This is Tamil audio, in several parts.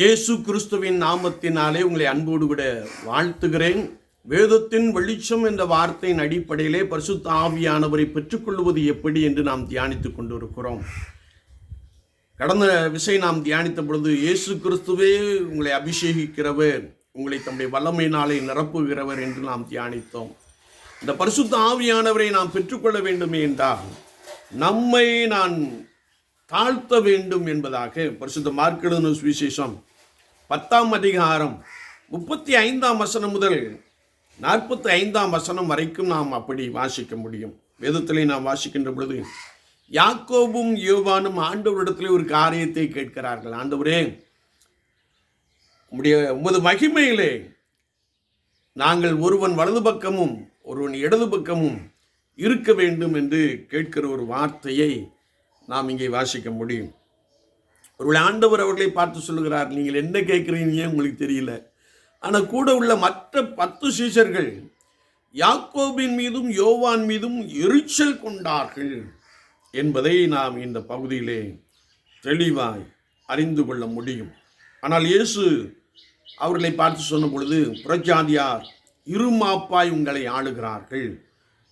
இயேசு கிறிஸ்துவின் நாமத்தினாலே உங்களை அன்போடு விட வாழ்த்துகிறேன். வேதத்தின் வெளிச்சம் என்ற வார்த்தையின் அடிப்படையிலே பரிசுத்த ஆவியானவரை பெற்றுக்கொள்வது எப்படி என்று நாம் தியானித்துக் கொண்டிருக்கிறோம். கடந்த விசை நாம் தியானித்த பொழுது இயேசு கிறிஸ்துவே உங்களை அபிஷேகிக்கிறவர் உங்களை தம்முடைய வல்லமையினாலே நிரப்புகிறவர் என்று நாம் தியானித்தோம். இந்த பரிசுத்த ஆவியானவரை நாம் பெற்றுக்கொள்ள வேண்டுமே என்றால் நம்மை நான் தாழ்த்த வேண்டும் என்பதாக பரிசுத்த மார்க்கெழுதின சுவிசேஷம் பத்தாம் அதிகாரம் முப்பத்தி ஐந்தாம் வசனம் முதல் நாற்பத்தி ஐந்தாம் வசனம் வரைக்கும் நாம் அப்படி வாசிக்க முடியும். வேதத்திலே நாம் வாசிக்கின்ற பொழுது யாக்கோபும் யோவானும் ஆண்டவரிடத்திலே ஒரு காரியத்தை கேட்கிறார்கள். ஆண்டவரே உடைய உமது மகிமையிலே நாங்கள் ஒருவன் வலது பக்கமும் ஒருவன் இடது பக்கமும் இருக்க வேண்டும் என்று கேட்கிற ஒரு வார்த்தையை நாம் இங்கே வாசிக்க முடியும். ஒரு ஆண்டவர் அவர்களை பார்த்து சொல்லுகிறார் நீங்கள் என்ன கேட்குறீங்க உங்களுக்கு தெரியல? ஆனால் கூட உள்ள மற்ற பத்து சீஷர்கள் யாக்கோபின் மீதும் யோவான் மீதும் எரிச்சல் கொண்டார்கள் என்பதை நாம் இந்த பகுதியிலே தெளிவாய் அறிந்து கொள்ள முடியும். ஆனால் இயேசு அவர்களை பார்த்து சொன்ன பொழுது புரட்சாதியார் இருமாப்பாய் உங்களை ஆளுகிறார்கள்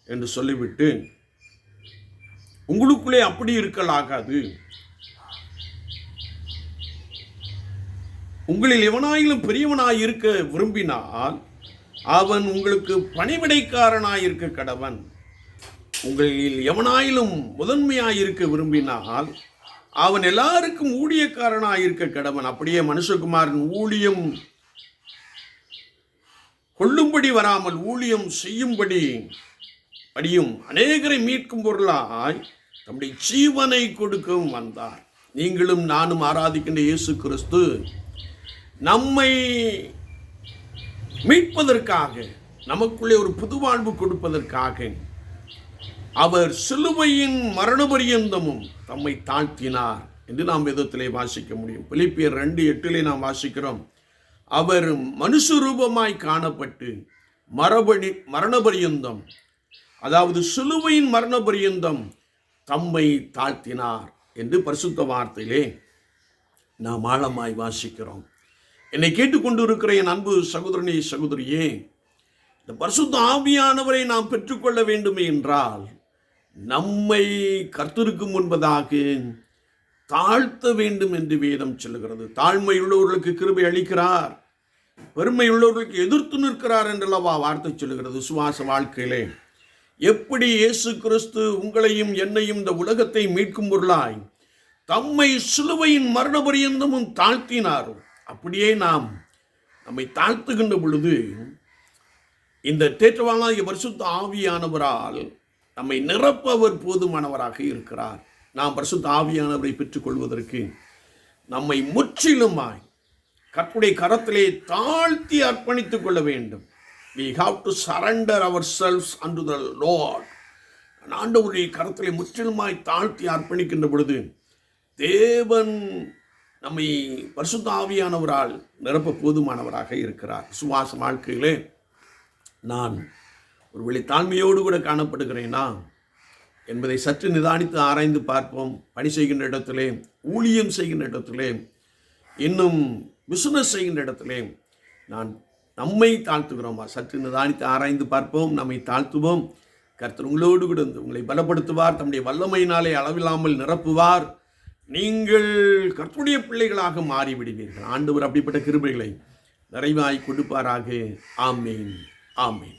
என்று சொல்லிவிட்டு உங்களுக்குள்ளே அப்படி இருக்கலாகாது உங்களில் எவனாயிலும் பெரியவனாய் இருக்க விரும்பினால் அவன் உங்களுக்கு பணிவிடைக்காரனாய் இருக்க கடவன். உங்களில் எவனாயிலும் முதன்மையாய் இருக்க விரும்பினால் அவன் எல்லாருக்கும் ஊழியக்காரனாய் இருக்க கடவன். அப்படியே மனுஷகுமாரன் ஊழியம் கொள்ளும்படி வராமல் ஊழியம் செய்யும்படி படியும் அநேகரை மீட்கும் பொருளாய் தம்முடைய ஜீவனை கொடுக்கவும் வந்தார். நீங்களும் நானும் ஆராதிக்கின்ற இயேசு கிறிஸ்து நம்மை மீட்பதற்காக நமக்குள்ளே ஒரு புது வாழ்வு கொடுப்பதற்காக அவர் சிலுவையின் மரண பரியந்தமும் தம்மை தாழ்த்தினார் என்று நாம் விதத்திலே வாசிக்க முடியும். பிலிப்பியர் ரெண்டு எட்டிலே நாம் வாசிக்கிறோம். அவர் மனுஷ ரூபமாய் காணப்பட்டு மரபடி மரண பரியந்தம் அதாவது சிலுவையின் மரண பரியந்தம் தம்மை தாழ்த்தினார் என்று பரிசுத்த வார்த்தையிலே நாம் ஆழமாய் வாசிக்கிறோம். என்னை கேட்டுக்கொண்டு இருக்கிற என் அன்பு சகோதரனே சகோதரியே இந்த பரிசுத்த ஆவியானவரை நாம் பெற்றுக்கொள்ள வேண்டுமே என்றால் நம்மை கர்த்தருக்கு முன்பதாக தாழ்த்த வேண்டும் என்று வேதம் சொல்லுகிறது. தாழ்மை உள்ளவர்களுக்கு கிருபை அளிக்கிறார். பெருமை உள்ளவர்களுக்கு எதிர்த்து நிற்கிறார் என்றல்லவா வார்த்தை சொல்லுகிறது. சுவாச வாழ்க்கையிலே எப்படி இயேசு கிறிஸ்து உங்களையும் என்னையும் இந்த உலகத்தை மீட்கும் பொருளாய் தம்மை சிலுவையின் மரண பரியந்தமும் தாழ்த்தினாரோ அப்படியே நாம் நம்மை தாழ்த்துகின்ற பொழுது இந்த தேற்றவாளாகிய பரிசுத்த ஆவியானவரால் நம்மை நிரப்பவர் போதுமானவராக இருக்கிறார். நாம் பரிசுத்த ஆவியானவரை பெற்றுக்கொள்வதற்கு நம்மை முற்றிலுமாய் கற்புடைய கரத்திலே தாழ்த்தி அர்ப்பணித்துக் கொள்ள வேண்டும். We have to surrender our selves and the lord ஆண்டவருடைய கருத்தலை முற்றிலுமாய் தாழ்த்தி அர்ப்பணிக்கின்ற பொழுது தேவன் நம்மை பரிசுத்தாவியானவரால் நிரப்ப போதுமானவராக இருக்கிறார். சுவாச வாழ்க்கையிலே நான் ஒரு வழி தாழ்மையோடு கூட காணப்படுகிறேனா? என்பதை சற்று நிதானித்து ஆராய்ந்து பார்ப்போம். பணி செய்கின்ற இடத்திலே ஊழியம் செய்கின்ற இடத்திலே இன்னும் பிஸ்னஸ் செய்கின்ற இடத்திலே நான் நம்மை தாழ்த்துகிறோமா? சற்று நிதானித்து ஆராய்ந்து பார்ப்போம். நம்மை தாழ்த்துவோம். கர்த்தர் உங்களோடு கூட இருந்து உங்களை பலப்படுத்துவார். தம்முடைய வல்லமையினாலே அளவில்லாமல் நிரப்புவார். நீங்கள் கர்த்தருடைய பிள்ளைகளாக மாறிவிடுவீர்கள். ஆண்டவர் அப்படிப்பட்ட கிருபைகளை நிறைவாய் கொடுப்பாராக. ஆமேன். ஆமேன்.